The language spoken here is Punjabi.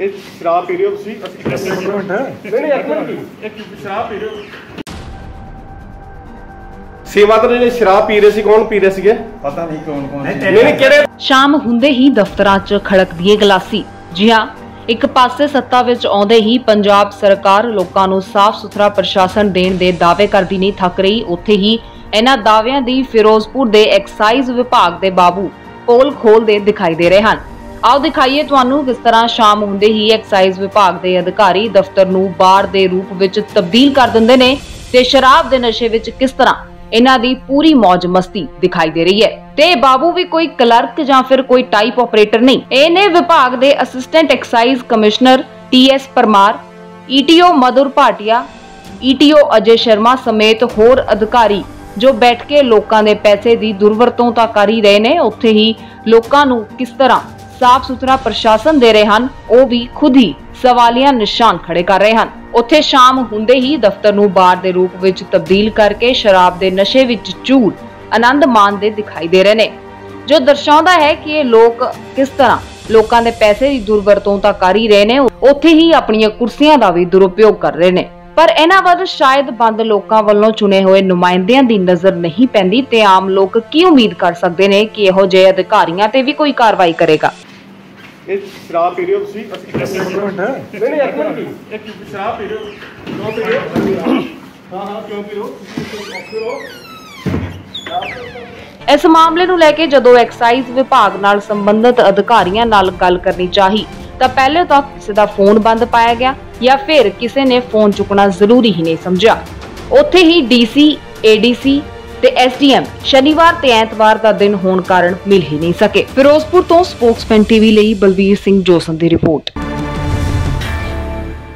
ਇਹ ਸ਼ਰਾਬ ਪੀ ਰਹੇ ਹੋ ਤੁਸੀਂ ਅਸੀਂ ਇੱਕ ਮਿੰਟ। ਨਹੀਂ ਨਹੀਂ ਇੱਕ ਮਿੰਟ ਇੱਕ ਸ਼ਰਾਬ ਪੀ ਰਹੇ ਹੋ ਸੇਵਾਦਾਰ ਨੇ ਸ਼ਰਾਬ ਪੀ ਰਹੇ ਸੀ ਕੌਣ ਪੀ ਰਹੇ ਸੀਗੇ? ਪਤਾ ਨਹੀਂ ਕੌਣ ਕੌਣ ਸੀ। ਨਹੀਂ ਨਹੀਂ ਕਿਹੜੇ? ਸ਼ਾਮ ਹੁੰਦੇ ਹੀ ਦਫ਼ਤਰਾਂ 'ਚ ਖੜਕਦੀ ਏ ਗਲਾਸੀ। ਜੀ ਹਾਂ ਇੱਕ ਪਾਸੇ ਸੱਤਾ ਵਿੱਚ ਆਉਂਦੇ ਹੀ ਪੰਜਾਬ ਸਰਕਾਰ ਲੋਕਾਂ ਨੂੰ ਸਾਫ਼ ਸੁਥਰਾ ਪ੍ਰਸ਼ਾਸਨ ਦੇਣ ਦੇ ਦਾਅਵੇ ਕਰਦੀ ਨਹੀਂ ਥੱਕ ਰਹੀ। ਉੱਥੇ ਹੀ ਇਹਨਾਂ ਦਾਅਵਿਆਂ ਦੀ ਫਿਰੋਜ਼ਪੁਰ ਦੇ ਐਕਸਾਈਜ਼ ਵਿਭਾਗ ਦੇ ਬਾਬੂ ਪੋਲ ਖੋਲਦੇ ਦਿਖਾਈ ਦੇ ਰਹੇ ਹਨ। ਆਓ ਦਿਖਾਈਏ ਤੁਹਾਨੂੰ ਕਿਸ ਤਰ੍ਹਾਂ ਸ਼ਾਮ ਹੁੰਦੇ ਹੀ ਐਕਸਾਈਜ਼ ਵਿਭਾਗ ਦੇ ਅਧਿਕਾਰੀ ਦਫ਼ਤਰ ਨੂੰ ਬਾਰ ਦੇ ਰੂਪ ਵਿੱਚ ਤਬਦੀਲ ਕਰ ਦਿੰਦੇ ਨੇ ਤੇ ਸ਼ਰਾਬ ਦੇ ਨਸ਼ੇ ਵਿੱਚ ਕਿਸ ਤਰ੍ਹਾਂ ਇਹਨਾਂ ਦੀ ਪੂਰੀ ਮौज ਮਸਤੀ ਦਿਖਾਈ ਦੇ ਰਹੀ ਹੈ। ਤੇ ਬਾਬੂ ਵੀ ਕੋਈ ਕਲਰਕ ਜਾਂ ਫਿਰ ਕੋਈ ਟਾਈਪ ਆਪਰੇਟਰ ਨਹੀਂ। ਇਹ ਵਿਭਾਗ ਦੇ assistant excise commissioner TS Parmar ETO Madhur Bhatia ETO Ajay Sharma ਸਮੇਤ ਹੋਰ ਅਧਿਕਾਰੀ ਜੋ ਬੈਠ ਕੇ ਲੋਕਾਂ ਦੇ ਪੈਸੇ ਦੀ ਦੁਰਵਰਤੋਂ ਤਾਂ ਕਰ ਹੀ ਰਹੇ ਨੇ, ਉੱਥੇ ਹੀ ਲੋਕਾਂ ਨੂੰ ਕਿਸ ਤਰ੍ਹਾਂ ਸਾਫ਼ ਸੁਥਰਾ ਪ੍ਰਸ਼ਾਸਨ ਦੇ ਰਹੇ ਹਨ, ਉਹ ਵੀ ਖੁਦ ਹੀ ਸਵਾਲੀਆ ਨਿਸ਼ਾਨ ਖੜੇ ਕਰ ਰਹੇ ਹਨ। ਉੱਥੇ ਸ਼ਾਮ ਹੁੰਦੇ ਹੀ ਦਫ਼ਤਰ ਨੂੰ ਬਾਰ ਦੇ ਰੂਪ ਵਿੱਚ ਤਬਦੀਲ ਕਰਕੇ ਸ਼ਰਾਬ ਦੇ ਨਸ਼ੇ ਵਿੱਚ ਚੂਰ ਆਨੰਦ ਮਾਣਦੇ ਦਿਖਾਈ ਦੇ ਰਹੇ ਨੇ। ਜੋ ਦਰਸਾਉਂਦਾ ਹੈ ਕਿ ਇਹ ਲੋਕ ਕਿਸ ਤਰ੍ਹਾਂ ਲੋਕਾਂ ਦੇ ਪੈਸੇ ਦੀ ਦੁਰਵਰਤੋਂ ਤਾਂ ਕਰ ਹੀ ਰਹੇ ਨੇ, ਉੱਥੇ ਹੀ ਆਪਣੀਆਂ ਕੁਰਸੀਆਂ ਦਾ ਵੀ ਦੁਰਉਪਯੋਗ ਕਰ ਰਹੇ ਨੇ। ਪਰ ਇਹਨਾਂ ਵੱਲ ਸ਼ਾਇਦ ਬੰਦ ਲੋਕਾਂ ਵੱਲੋਂ ਚੁਣੇ ਹੋਏ ਨੁਮਾਇੰਦਿਆਂ ਦੀ ਨਜ਼ਰ ਨਹੀਂ ਪੈਂਦੀ, ਤੇ ਆਮ ਲੋਕ ਕੀ ਉਮੀਦ ਕਰ ਸਕਦੇ ਨੇ ਕਿ ਇਹੋ ਜਿਹੇ ਅਧਿਕਾਰੀਆਂ ਤੇ ਵੀ ਕੋਈ ਕਾਰਵਾਈ ਕਰੇਗਾ? ਇਹ ਸ਼ਰਾਬ ਪੀ ਰਹੇ ਹੋ ਤੁਸੀਂ? ਅਸੀਂ ਇੱਕ ਮਿੰਟ ਨਹੀਂ ਨਹੀਂ ਇੱਕ ਮਿੰਟ ਇੱਕ ਸ਼ਰਾਬ ਪੀ ਰਹੇ ਹੋ। ਕਿਉਂ ਪੀ ਰਹੇ ਹੋ? ਹਾਂ ਹਾਂ ਕਿਉਂ ਪੀ ਰਹੇ ਹੋ ਤੁਸੀਂ ਔਖੇ ਹੋ? ਇਸ ਮਾਮਲੇ ਨੂੰ ਲੈ ਕੇ ਜਦੋਂ ਐਕਸਾਈਜ਼ ਵਿਭਾਗ ਨਾਲ ਸੰਬੰਧਿਤ ਅਧਿਕਾਰੀਆਂ ਨਾਲ ਗੱਲ ਕਰਨੀ ਚਾਹੀ ਤਾਂ ਪਹਿਲੇ ਤਾਂ ਕਿਸੇ ਦਾ ਫੋਨ ਬੰਦ ਪਾਇਆ ਗਿਆ ਜਾਂ ਫਿਰ ਕਿਸੇ ਨੇ ਫੋਨ ਚੁੱਕਣਾ ਜ਼ਰੂਰੀ ਹੀ ਨਹੀਂ ਸਮਝਿਆ। ਉੱਥੇ ਹੀ ਡੀਸੀ ਏਡੀਸੀ ਤੇ ਐਸਡੀਐਮ ਸ਼ਨੀਵਾਰ ਤੇ ਐਤਵਾਰ ਦਾ ਦਿਨ ਹੋਣ ਕਾਰਨ ਮਿਲ ਹੀ ਨਹੀਂ ਸਕੇ। ਫਿਰੋਜ਼ਪੁਰ ਤੋਂ ਸਪੋਕਸਮੈਨ ਟੀਵੀ ਲਈ ਬਲਵੀਰ ਸਿੰਘ ਜੋਸਨ ਦੀ ਰਿਪੋਰਟ।